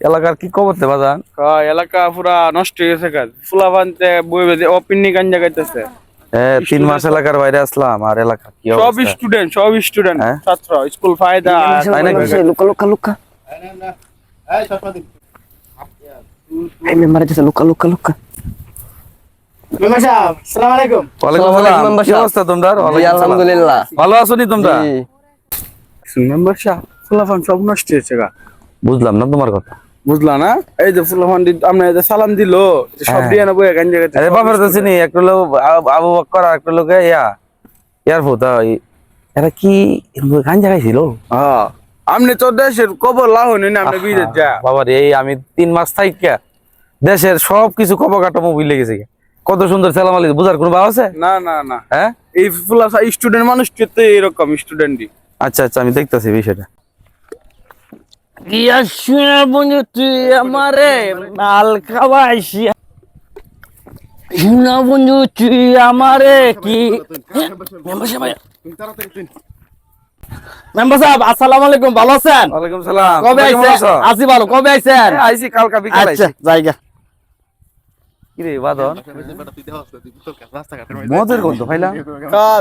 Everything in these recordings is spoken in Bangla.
এলাকার কি খবর তে বাজান? এলাকা পুরা নষ্ট হয়ে গেছে কাজ ফুলাবানতে বই বেঁধে অপিন্নি গাঞ্জা গাইতেছে হ্যাঁ তিন মাস এলাকার বাইরে আসলাম আর এলাকা কি সব স্টুডেন্ট সব স্টুডেন্ট হ্যাঁ? ছাত্র স্কুল ফায়দা তাই? লুকা লুকা লুকা। এই মেম্বার লুকা লুকা লুকা। ভালো আছো নি তোমরা? জি। মেম্বার সাহেব ফুলাফান সব নষ্ট হয়েছে গা। বুঝলাম না তোমার কথা। বুঝলা না? এই যে আমরা যে সালাম দিল সব হ্যাঁ। দিয়ে না বই গাঞ্জা গাইতেছে আরে বাবার তো চিনি একটা লোক আবু- বক্কর আর একটা লোক ইয়া এয়ারপোর্ট এরা কি গাঞ্জা খাইছিল? হ্যাঁ। আপনি তো দেশের কবর লাহনি না আপনি বিদেশ যা। বাবার এই আমি তিন মাস থাইকা দেশের সব কিছু কপ কাটামো বুঝলে গেছে কত সুন্দর সালাম আলাইকুম বুঝার কোনো ভাব আছে? না না না। হ্যাঁ? এই ফুলা স্টুডেন্ট মানুষ তো এরকম স্টুডেন্টই আচ্ছা আচ্ছা আমি দেখতেছি বিষয়টা। গিয়া শুনে বন্ধু তুই আমারে মাল খাওয়াইছি। শুনা বন্ধু তুই আমারে কি? মেম্বার সাহেব মেম্বার সাহেব আসসালামু আলাইকুম ভালো আছেন? ওয়ালাইকুম সালাম। কবে আইছেন? আসি ভালো কবে আইছেন? আইসি আইছি কালকা বিকাল আচ্ছা জায়গা কি বাদন? মদের গন্ধ পাইলাম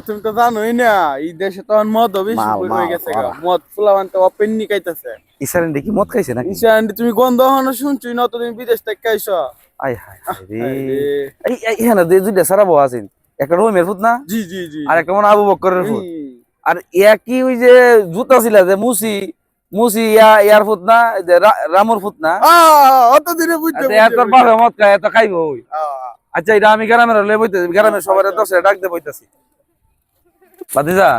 তুমি তো জানোই না এই দেশে তখন মদ বেশি হয়ে গেছে মদ ফুলাবান তো ওপেন নিকাইতেছে ইসারেন দেখি মদ খাইছে ইসান তুমি গন্ধ হনো শুনছুই না তো তুমি বিদেশ থেকে আইছো আই হাই হাই রে। আরে, এই এই এখানে যে দুইটা সারা বউ আছেন একটা রহিমের ফুট না? জি জি জি। আর একটা মনে আবু বক্করের ফুট। আর একই ওই যে জুতা ছিল যে মুসি মুসি ইয়া ইয়ার রামুর অত দিনে বুঝতে আচ্ছা, এত পাবে খায় এত খাইবো ওই। আচ্ছা এটা আমি গ্রামের হলে বইতেছি গ্রামের সবাই দশে বইতেছি। বাতিজা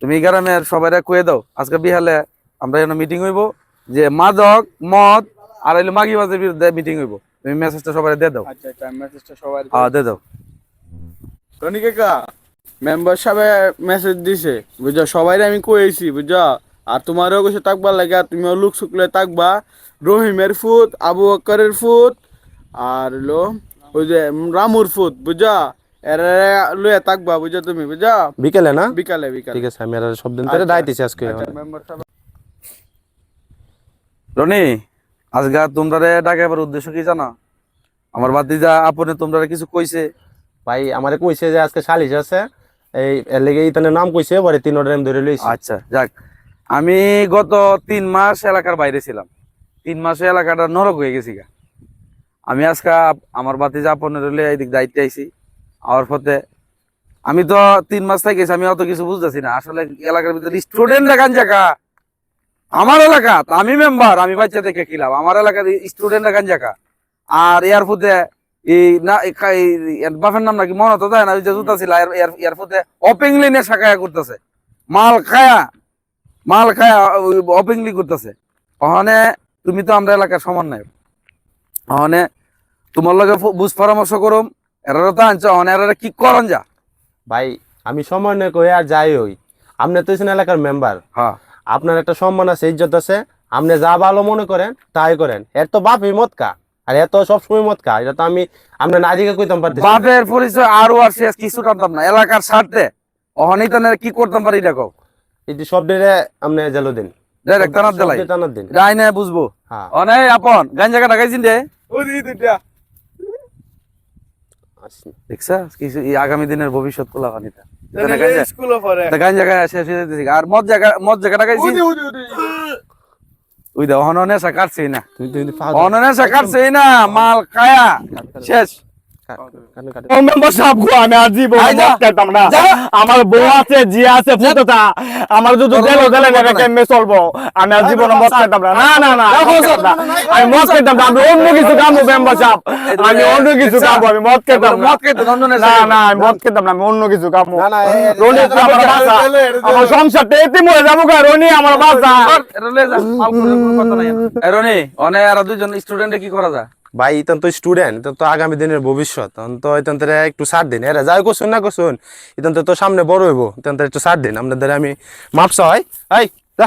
তুমি গ্রামের সবাই কয়ে দাও। আজকে বিহালে আমরা মিটিং হইব যে মাদক মদ আর হইল মাগিবাজের বিরুদ্ধে মিটিং হইব। তুমি মেসেজটা সবাই দিয়ে দাও। আচ্ছা আচ্ছা মেসেজটা সবাই হ্যাঁ দিয়ে দাও। টনি কাকা মেম্বার সাহেব মেসেজ দিছে। বুঝছ? সবাই আমি কইছি বুঝছ? আর তোমারও কিছু থাকবার লাগে তুমিও লুক শুকলে থাকবা রহিমের ফুট আবু বকরের ফুট আর হলো ওই যে রামুর ফুট বুঝছ এরা লয়ে থাকবা বুঝছ তুমি বিকেলে না? বিকালে বিকালে। ঠিক আছে আমি আর সব দিন ধরে দায় দিছি আজকে। রনি আজকে তোমরা ডাকাবার উদ্দেশ্য কি জানো? আমার বাতিজা আপনে তোমরা কিছু কইছে? ভাই আমারে কইছে যে আজকে সালিশ আছে। এই এর লেগে ইতানের নাম কইছে পরে তিন অর্ডার ধরে লইছি। আচ্ছা যাক। আমি গত তিন মাস এলাকার বাইরে ছিলাম। তিন মাসে এলাকাটা নরক হয়ে গেছি গা। আমি আজকে আমার বাতি যাপনের হলে এইদিক দায়িত্বে আইছি। আমার পথে আমি তো তিন মাস থেকে আমি অত কিছু বুঝতেছি না। আসলে এলাকার ভিতরে স্টুডেন্ট দেখান জায়গা আমার এলাকা আমি মেম্বার আমি বাচ্চা থেকে খিলাম আমার এলাকার স্টুডেন্ট দেখান জায়গা আর এয়ারপোর্টে এই না বাপের নাম নাকি মনে তো যায় না, ওই যে জুতা ছিল এয়ারপোর্টে ওপেন লাইনে শাখায়া করতেছে। মাল খায়া মাল খায়া ওপেনলি করতেছে। অহনে তুমি তো আমরা এলাকার সমন্বয় ওখানে তোমার লগে বুঝ পরামর্শ করুম এরা তো আনছো ওখানে এরা কি করন যা। ভাই আমি সময় নিয়ে কই আর যাই হই। আপনি তো এলাকার মেম্বার হ্যাঁ। আপনার একটা সম্মান আছে ইজ্জত আছে। আপনি যা ভালো মনে করেন তাই করেন। এর তো বাপই মত কা আর এত সবসময় মত কা এটা তো আমি আপনার নাজিকে কইতাম পারতেছি না। বাপের পরিচয় আরও আর শেষ কিছু টানতাম না এলাকার স্বার্থে। তো কি করতাম পারি দেখো। এই সব দিনে আপনি জেলো দিন। ডাইরেক্ট টানার সব টানার দিন। রাই না বুঝব। হ্যাঁ। অনে আপন গান জায়গা ঢাকাইছিন রে ওই দিদি দেখছা? কিছু আগামী দিনের ভবিষ্যৎ খোলা পানিটা স্কুল গান জায়গা শেষ হয়ে যেতেছে আর মদ জায়গা মদ জায়গা ঢাকাইছি ওদি ওদি ওদি ওই দা অননে সাকারছে না। তুমি তুমি অননে সাকারছে না মাল কায়া শেষ। আমার বউ আছে জি আছে ফুটতা আমার যদি তোর দেলো মতো দেলে কথা নেবে কেমনে চলবো আমি আর জীবন মদ খাইতাম না না না না আমি মদ খাইতাম আমি মদ খাইতাম না আমি অন্য কিছু কামবো মেম্বার সাহেব আমি অন্য কিছু কামবো আমি মদ মদ খাইতে অননে না না আমি মদ খেতাম না আমি অন্য কিছু কামবো না, না, এ- এ- রনি তুই আমার বাসা আমার সংসারটা এতে মরে যাব গা রনি আমার বাসা এরনি অনে আর দুজন স্টুডেন্টে কি করা যায় ভাই ইতন তো স্টুডেন্ট ইতন তো আগামী দিনের ভবিষ্যৎ তখন তো ইতন তোরে একটু ছাড় দিন এরা যাই করছুন না করছুন ইতন তো সামনে বড় হইব ইতন তো একটু ছাড় দিন আপনাদের আমি মাপসা হয় এই যা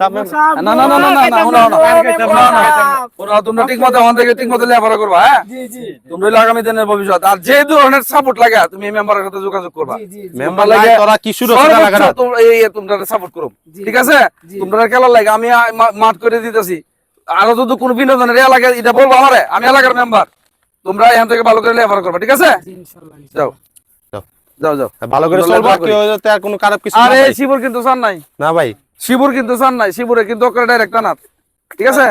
না না না না না না শোনো, শোনো। শোনো, শোনো। শোনো, তোমরা ঠিক মতো ঠিক মতো লেখাপড়া করবা হ্যাঁ তোমরা হলো আগামী দিনের ভবিষ্যৎ আর যে ধরনের সাপোর্ট লাগে তুমি মেম্বারের যোগাযোগ করবা মেম্বার লাগে লাগে তোরা কি শুরু সর্বোচ্চ তোমরা এই এই তোমরা সাপোর্ট ঠিক আছে তোমরা খেলার লাগে আমি মাঠ করে দিতেছি আরও যদি কোনো বিনোদনের এলাকা এটা বলব আমারে আমি এলাকার মেম্বার তোমরা এখান থেকে ভালো করে করবা ঠিক আছে? যাও। যাও। যাও যাও। ভালো করে তোমরা চলবা লেখাপড়া কেউ যাতে আর কোনো খারাপ কিছু আরে শিবুর কিন্তু চান নাই। না ভাই। শিবুর কিন্তু চান নাই শিবুরে কিন্তু ডাইরেক্ট না ঠিক আছে?